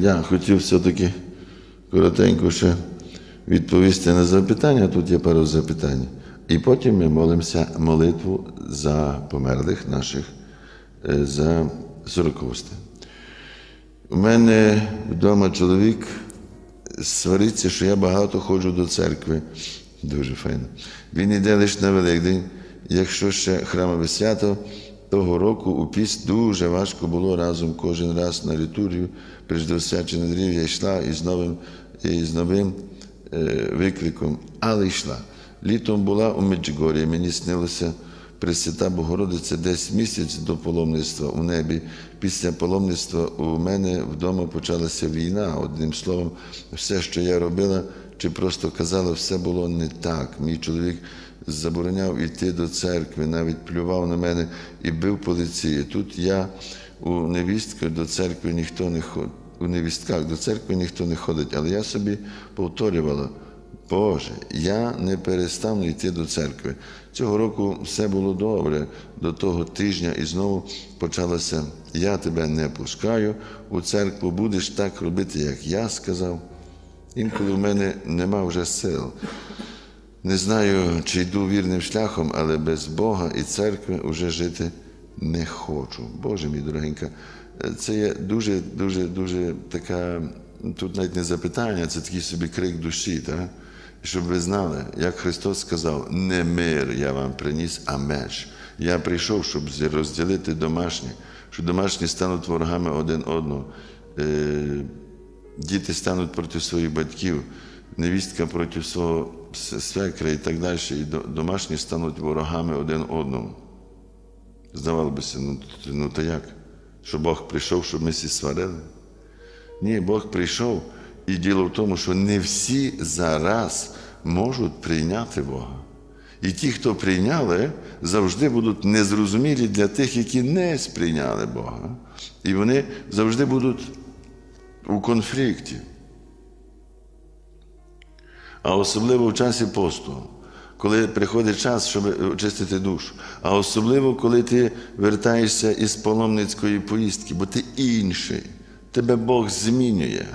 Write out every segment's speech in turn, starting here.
Я хотів все-таки коротенько ще відповісти на запитання. Тут є пару запитань. І потім ми молимося молитву за померлих наших е, за сороковости. У мене вдома чоловік свариться, що я багато ходжу до церкви. Дуже файно. Він йде лише на Великдень. Якщо ще храмове свято, того року у піст дуже важко було разом кожен раз на літургію. Преждосвячене дрів я йшла із новим, із новим е, викликом, але йшла. Літом була у Меджигорі, мені снилося Пресвята Богородиця десь місяць до паломництва у небі. Після паломництва у мене вдома почалася війна. Одним словом, все, що я робила, чи просто казала, все було не так. Мій чоловік забороняв іти до церкви, навіть плював на мене і бив поліції. Тут я у невістках до церкви ніхто не ходить. У невістках до церкви ніхто не ходить, але я собі повторювала. Боже, я не перестану йти до церкви. Цього року все було добре до того тижня і знову почалося. Я тебе не пускаю у церкву, будеш так робити, як я сказав. Інколи в мене нема вже сил. Не знаю, чи йду вірним шляхом, але без Бога і церкви вже жити не хочу. Боже мій дорогенька, це є дуже, дуже, дуже така, тут навіть не запитання, це такий собі крик душі. Так? Щоб ви знали, як Христос сказав, не мир я вам приніс, а меч. Я прийшов, щоб розділити домашні, що домашні стануть ворогами один одного. Е, Діти стануть проти своїх батьків, невістка проти свого свекра і так далі, і домашні стануть ворогами один одному. Здавалося, ну, ну то як? Що Бог прийшов, щоб ми всі сварили? Ні, Бог прийшов, і діло в тому, що не всі зараз можуть прийняти Бога. І ті, хто прийняли, завжди будуть незрозумілі для тих, які не сприйняли Бога. І вони завжди будуть у конфлікті. А особливо в часі посту, коли приходить час, щоб очистити душу. А особливо, коли ти вертаєшся із паломницької поїздки, бо ти інший, тебе Бог змінює.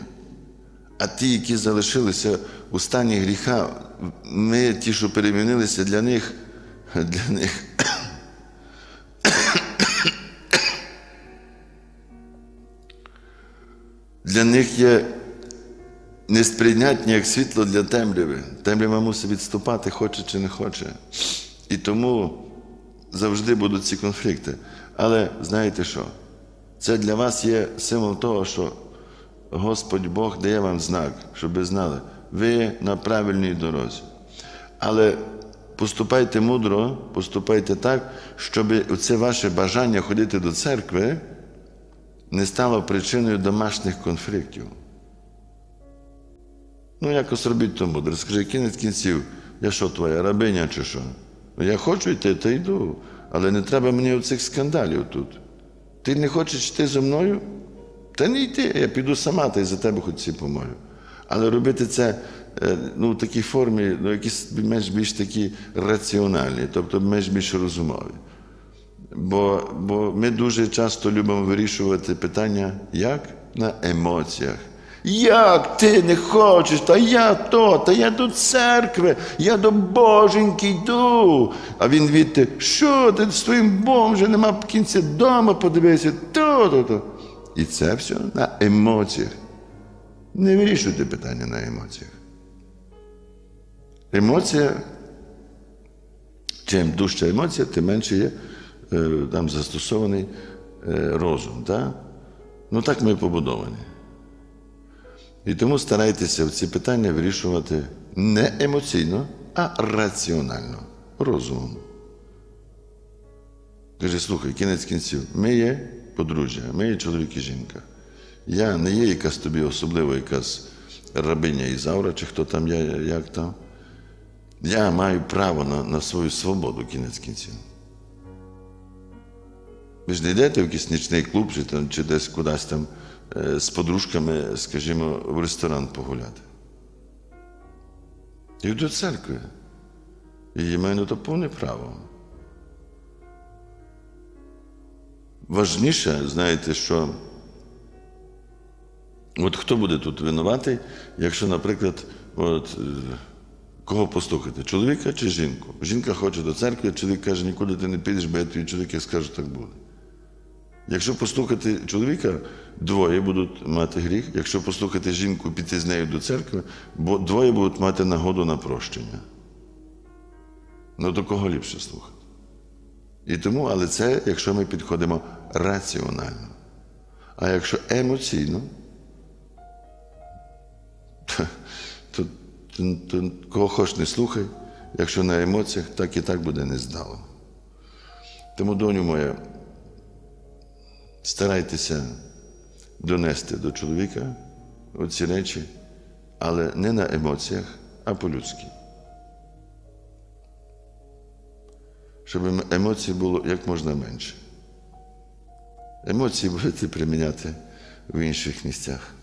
А ті, які залишилися у стані гріха, ми, ті, що перемінилися для них, для них. Для них є несприйнятні як світло для темряви. Темрява мусить відступати, хоче чи не хоче. І тому завжди будуть ці конфлікти. Але знаєте що? Це для вас є символ того, що Господь Бог дає вам знак, щоб ви знали, ви на правильній дорозі. Але поступайте мудро, поступайте так, щоб це ваше бажання ходити до церкви не стало причиною домашніх конфліктів. Ну, якось робіть то мудро. Скажи, кінець кінців, я що твоя рабиня чи що? Ну, я хочу йти, то йду, але не треба мені оцих скандалів тут. Ти не хочеш йти зі мною? Та не йти, я піду сама, та й за тебе хоч ці помолю. Але робити це е, ну, в такій формі, ну, якісь менш більш такі раціональні, тобто менш більш розумові. Бо, бо ми дуже часто любимо вирішувати питання як? На емоціях. Як ти не хочеш, та я то, та я до церкви, я до Боженьки йду. А він відти, що ти з твоїм Богом нема кінця дома, подивися, то, то, то. І це все на емоціях. Не вирішуйте питання на емоціях. Емоція, чим дужча емоція, тим менше є е, там застосований е, розум. Так? Ну так ми побудовані. І тому старайтеся ці питання вирішувати не емоційно, а раціонально, розумом. Каже, слухай, кінець кінців, ми є подружжя, ми є чоловік і жінка. Я не є якась тобі особлива якась рабиня Ізаура, чи хто там я, як там. Я маю право на, на свою свободу кінець кінців. Ви ж не йдете в якийсь нічний клуб чи, там, чи десь кудись там з подружками, скажімо, в ресторан погуляти. Йду до церкви. І я маю на то повне право. Важніше, знаєте, що От хто буде тут винуватий, якщо, наприклад, от, е, кого послухати, чоловіка чи жінку? Жінка хоче до церкви, чоловік каже, нікуди ти не підеш, бо я твій чоловік, я скажу, так буде. Якщо послухати чоловіка, двоє будуть мати гріх. Якщо послухати жінку, піти з нею до церкви, бо двоє будуть мати нагоду на прощення. Ну до кого ліпше слухати? І тому, але це, якщо ми підходимо раціонально. А якщо емоційно, то, то, то, то кого хоч не слухай, якщо на емоціях, так і так буде нездало. Тому, доню моя, старайтеся донести до чоловіка оці речі, але не на емоціях, а по-людськи. Щоб ем- емоцій було як можна менше. Емоції будете приміняти в інших місцях.